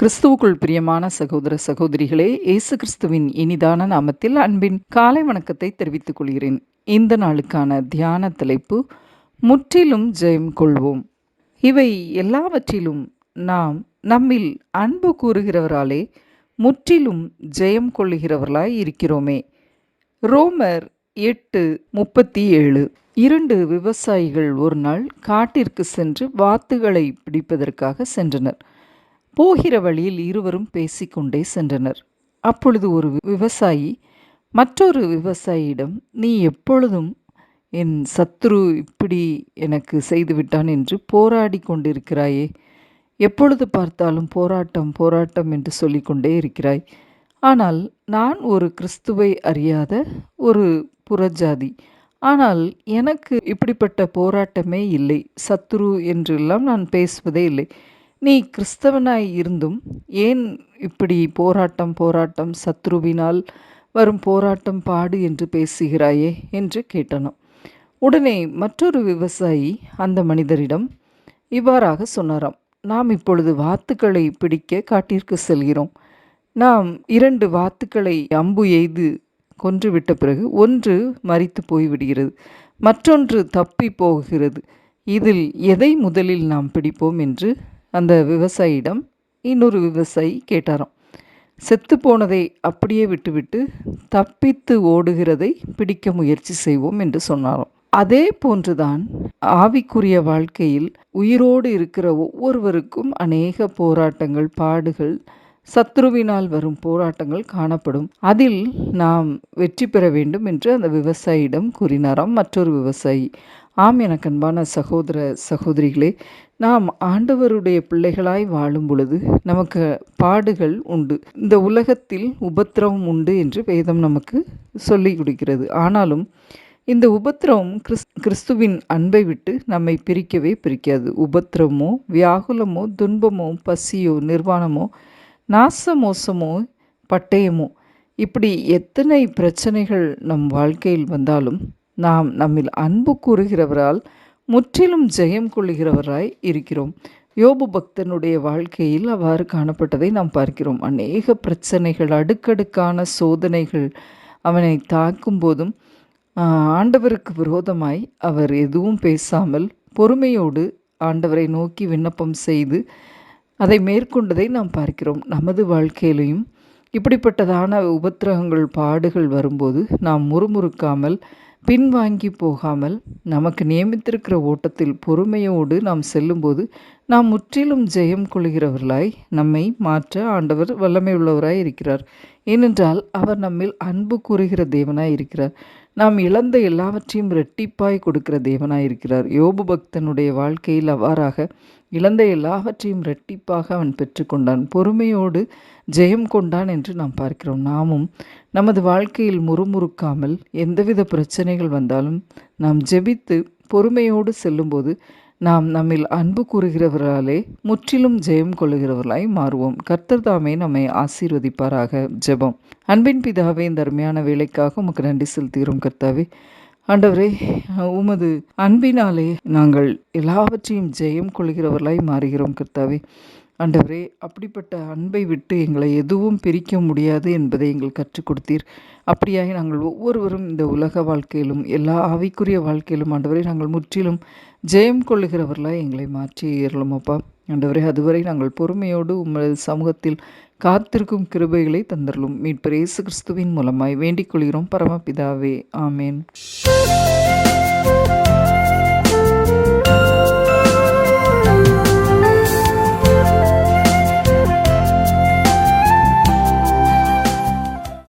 கிறிஸ்துவுக்குள் பிரியமான சகோதர சகோதரிகளே இயேசு கிறிஸ்துவின் இனிதான நாமத்தில் அன்பின் காலை வணக்கத்தை தெரிவித்துக் கொள்கிறேன். இந்த நாளுக்கான தியான தலைப்பு முற்றிலும் ஜெயம் கொள்வோம். இவை எல்லாவற்றிலும் நாம் நம்மில் அன்பு கூறுகிறவராலே முற்றிலும் ஜெயம் கொள்ளுகிறவர்களாய் இருக்கிறோமே. ரோமர் எட்டு முப்பத்தி ஏழு இரண்டு விவசாயிகள் ஒரு நாள் காட்டிற்கு சென்று வாத்துகளை பிடிப்பதற்காக சென்றனர். போகிற வழியில் இருவரும் பேசிக்கொண்டே சென்றனர். அப்பொழுது ஒரு விவசாயி மற்றொரு விவசாயியிடம் நீ எப்பொழுதும் என் சத்ரு இப்படி எனக்கு செய்துவிட்டான் என்று போராடி கொண்டிருக்கிறாயே. எப்பொழுது பார்த்தாலும் போராட்டம் போராட்டம் என்று சொல்லிக்கொண்டே இருக்கிறாய். ஆனால் நான் ஒரு கிறிஸ்துவை அறியாத ஒரு புறஜாதி. ஆனால் எனக்கு இப்படிப்பட்ட போராட்டமே இல்லை. சத்ரு என்றெல்லாம் நான் பேசுவதே இல்லை. நீ கிறிஸ்தவனாய் இருந்தும் ஏன் இப்படி போராட்டம் போராட்டம் சத்ருவினால் வரும் போராட்டம் பாடு என்று பேசுகிறாயே என்று கேட்டனும் உடனே மற்றொரு விவசாயி அந்த மனிதரிடம் இவ்வாறாக சொன்னாராம் நாம் இப்பொழுது வாத்துக்களை பிடிக்க காட்டிற்கு செல்கிறோம். நாம் இரண்டு வாத்துக்களை அம்பு எய்து கொன்றுவிட்ட பிறகு ஒன்று மறித்து போய்விடுகிறது மற்றொன்று தப்பி போகிறது. இதில் எதை முதலில் நாம் பிடிப்போம்? என்று அந்த விவசாயியிடம் இன்னொரு விவசாயி கேட்டாராம் செத்து போனதை அப்படியே விட்டுவிட்டு தப்பித்து ஓடுகிறதை பிடிக்க முயற்சி செய்வோம் என்று சொன்னாராம். அதே போன்றுதான் ஆவிக்குரிய வாழ்க்கையில் உயிரோடு இருக்கிற ஒவ்வொருவருக்கும் அநேக போராட்டங்கள் பாடுகள் சத்ருவினால் வரும் போராட்டங்கள் காணப்படும். அதில் நாம் வெற்றி பெற வேண்டும் என்று அந்த விவசாயியிடம் கூறினாராம். மற்றொரு விவசாயி ஆம் எனக்கு அன்பான சகோதர சகோதரிகளே நாம் ஆண்டவருடைய பிள்ளைகளாய் வாழும் பொழுது நமக்கு பாடுகள் உண்டு. இந்த உலகத்தில் உபத்திரவம் உண்டு என்று வேதம் நமக்கு சொல்லி கொடுக்கிறது. ஆனாலும் இந்த உபத்திரவம் கிறிஸ் கிறிஸ்துவின் அன்பை விட்டு நம்மை பிரிக்கவே பிரிக்காது. உபத்திரமோ வியாகுலமோ துன்பமோ பசியோ நிர்வாணமோ நாச மோசமோ பட்டயமோ இப்படி எத்தனை பிரச்சனைகள் நம் வாழ்க்கையில் வந்தாலும் நாம் நம்மில் அன்பு கூறுகிறவரால் முற்றிலும் ஜெயம் கொள்ளுகிறவராய் இருக்கிறோம். யோபு பக்தனுடைய வாழ்க்கையில் அவ்வாறு காணப்பட்டதை நாம் பார்க்கிறோம். அநேக பிரச்சனைகள் அடுக்கடுக்கான சோதனைகள் அவனை தாக்கும் போதும் ஆண்டவருக்கு விரோதமாய் அவர் எதுவும் பேசாமல் பொறுமையோடு ஆண்டவரை நோக்கி விண்ணப்பம் செய்து அதை மேற்கொண்டதை நாம் பார்க்கிறோம். நமது வாழ்க்கையிலையும் இப்படிப்பட்டதான உபத்திரகங்கள் பாடுகள் வரும்போது நாம் முறுமுறுக்காமல் பின்வாங்கி போகாமல் நமக்கு நியமித்திருக்கிற ஓட்டத்தில் பொறுமையோடு நாம் செல்லும்போது நாம் முற்றிலும் ஜெயம் கொள்கிறவர்களாய் நம்மை மாற்ற ஆண்டவர் வல்லமை உள்ளவராய் இருக்கிறார். ஏனென்றால் அவர் நம்மில் அன்பு கூறுகிற தேவனாய் இருக்கிறார். நாம் இழந்த எல்லாவற்றையும் ரெட்டிப்பாய் கொடுக்கிற தேவனாய் இருக்கிறார். யோபு பக்தனுடைய வாழ்க்கையில் அவ்வாறாக இழந்த எல்லாவற்றையும் ரெட்டிப்பாக அவன் பெற்றுக்கொண்டான். பொறுமையோடு ஜெயம் கொண்டான் என்று நாம் பார்க்கிறோம். நாமும் நமது வாழ்க்கையில் முறுமுறுக்காமல் எந்தவித பிரச்சனைகள் வந்தாலும் நாம் ஜெபித்து பொறுமையோடு செல்லும்போது நாம் நம்மில் அன்பு கூறுகிறவர்களாலே முற்றிலும் ஜெயம் கொள்ளுகிறவர்களாய் மாறுவோம். கர்த்தர் தாமே நம்மை ஆசீர்வதிப்பாராக. ஜெபம். அன்பின் பிதாவே இந்த அருமையான வேலைக்காக உமக்கு நன்றி செலுத்துகிறோம் கர்த்தாவே. ஆண்டவரே உமது அன்பினாலே நாங்கள் எல்லாவற்றையும் ஜெயம் கொள்கிறவர்களாய் மாறுகிறோம் கர்த்தாவே. ஆண்டவரே அப்படிப்பட்ட அன்பை விட்டு எங்களை எதுவும் பிரிக்க முடியாது என்பதை எங்கள் கற்றுக் கொடுத்தீர். அப்படியாக நாங்கள் ஒவ்வொருவரும் இந்த உலக வாழ்க்கையிலும் எல்லா ஆவிக்குரிய வாழ்க்கையிலும் ஆண்டவரை நாங்கள் முற்றிலும் ஜெயம் கொள்ளுகிறவர்களாக எங்களை மாற்றி ஏறலமப்பா ஆண்டவரே அதுவரை நாங்கள் பொறுமையோடு உமது சமூகத்தில் காத்திருக்கும் கிருபைகளை தந்தரலும். மீட்பர் இயேசு கிறிஸ்துவின் மூலமாய் வேண்டிக் கொள்கிறோம். பரமபிதாவே ஆமேன்.